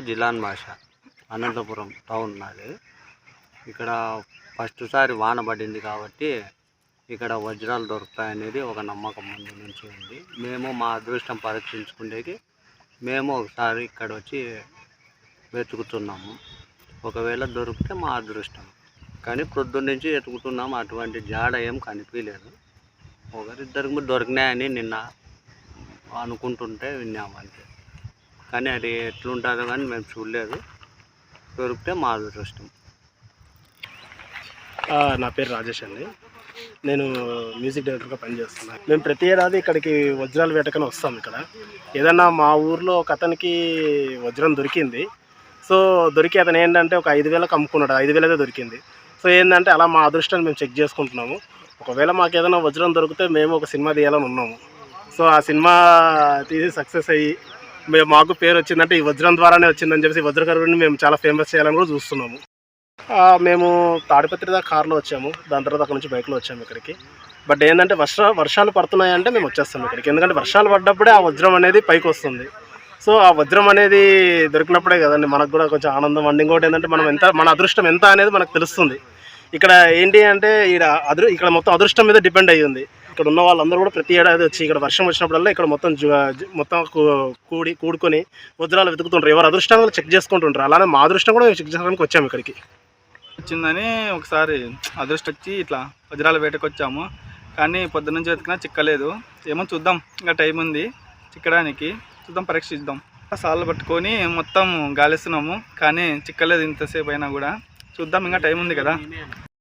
జిలాన్ భాష. అనంతపురం టౌన్ నాది. ఇక్కడ ఫస్ట్ సారి వాన పడింది కాబట్టి ఇక్కడ వజ్రాలు దొరుకుతాయనేది ఒక నమ్మకం ముందు నుంచి ఉంది. మేము మా అదృష్టం పరీక్షించుకునేకి మేము ఒకసారి ఇక్కడ వచ్చి వెతుకుతున్నాము. ఒకవేళ దొరికితే మా అదృష్టం. కానీ పొద్దున్న నుంచి వెతుకుతున్నాము. అటువంటి జాడ ఏం కనిపించలేదు. ఒకరిద్దరికి దొరికినాయని నిన్న అనుకుంటుంటే విన్నామంటే కానీ అది ఎట్లుంటుందో కానీ మేము చూడలేదు. దొరికితే మా అదృష్టం. నా పేరు రాజేష్ అండి. నేను మ్యూజిక్ డైరెక్టర్గా పనిచేస్తున్నాను మేము ప్రతి ఏడాది ఇక్కడికి వజ్రాల వేటకని వస్తాం ఇక్కడ. ఏదన్నా మా ఊర్లో ఒక అతనికి వజ్రం దొరికింది. సో దొరికి అతను ఏంటంటే ఒక ఐదు వేలకు అమ్ముకున్నాడు. ఐదు వేలదే దొరికింది. సో ఏంటంటే అలా మా అదృష్టాన్ని మేము చెక్ చేసుకుంటున్నాము. ఒకవేళ మాకు ఏదైనా వజ్రం దొరికితే మేము ఒక సినిమా తీయాలని ఉన్నాము. సో ఆ సినిమా తీసి సక్సెస్ అయ్యి మేము మాకు పేరు వచ్చిందంటే ఈ వజ్రం ద్వారానే వచ్చిందని చెప్పేసి ఈ వజ్రకరుడిని మేము చాలా ఫేమస్ చేయాలని కూడా చూస్తున్నాము. మేము తాడిపత్రి దాకా కార్లో వచ్చాము. దాని తర్వాత అక్కడ నుంచి బైక్లో వచ్చాము ఇక్కడికి. బట్ ఏంటంటే వర్ష వర్షాలు పడుతున్నాయంటే మేము వచ్చేస్తాము ఇక్కడికి. ఎందుకంటే వర్షాలు పడ్డప్పుడే ఆ వజ్రం అనేది పైకి వస్తుంది. సో ఆ వజ్రం అనేది దొరికినప్పుడే కదండి మనకు కూడా కొంచెం ఆనందం. అండి ఇంకోటి ఏంటంటే మనం ఎంత మన అదృష్టం ఎంత అనేది మనకు తెలుస్తుంది. ఇక్కడ ఏంటి అంటే ఇక్కడ అదృ ఇక్కడ మొత్తం అదృష్టం మీద డిపెండ్ అయ్యి ఉంది. ఇక్కడ ఉన్న వాళ్ళందరూ కూడా ప్రతి ఏడాది వచ్చి ఇక్కడ వర్షం వచ్చినప్పుడల్లా ఇక్కడ మొత్తం మొత్తం కూ- కూడి కూడుకొని వజ్రాలు వెతుకుతుంటారు. ఎవరు అదృష్టాన్ని చెక్ చేసుకుంటుంటారు. అలానే మా అదృష్టం కూడా చెక్ చేసుకోవడానికి వచ్చాము ఇక్కడికి. వచ్చిందని ఒకసారి అదృష్టం వచ్చి ఇట్లా వజ్రాల వేటకు వచ్చాము. కానీ పొద్దున్న నుంచి వెతికినా చిక్కలేదు. ఏమో చూద్దాం. ఇంకా టైం ఉంది చిక్కడానికి. చూద్దాం పరీక్షిద్దాం. సార్లు పట్టుకొని మొత్తం గాలిస్తున్నాము. కానీ చిక్కలేదు ఇంతసేపు అయినా కూడా. చూద్దాం ఇంకా టైం ఉంది కదా.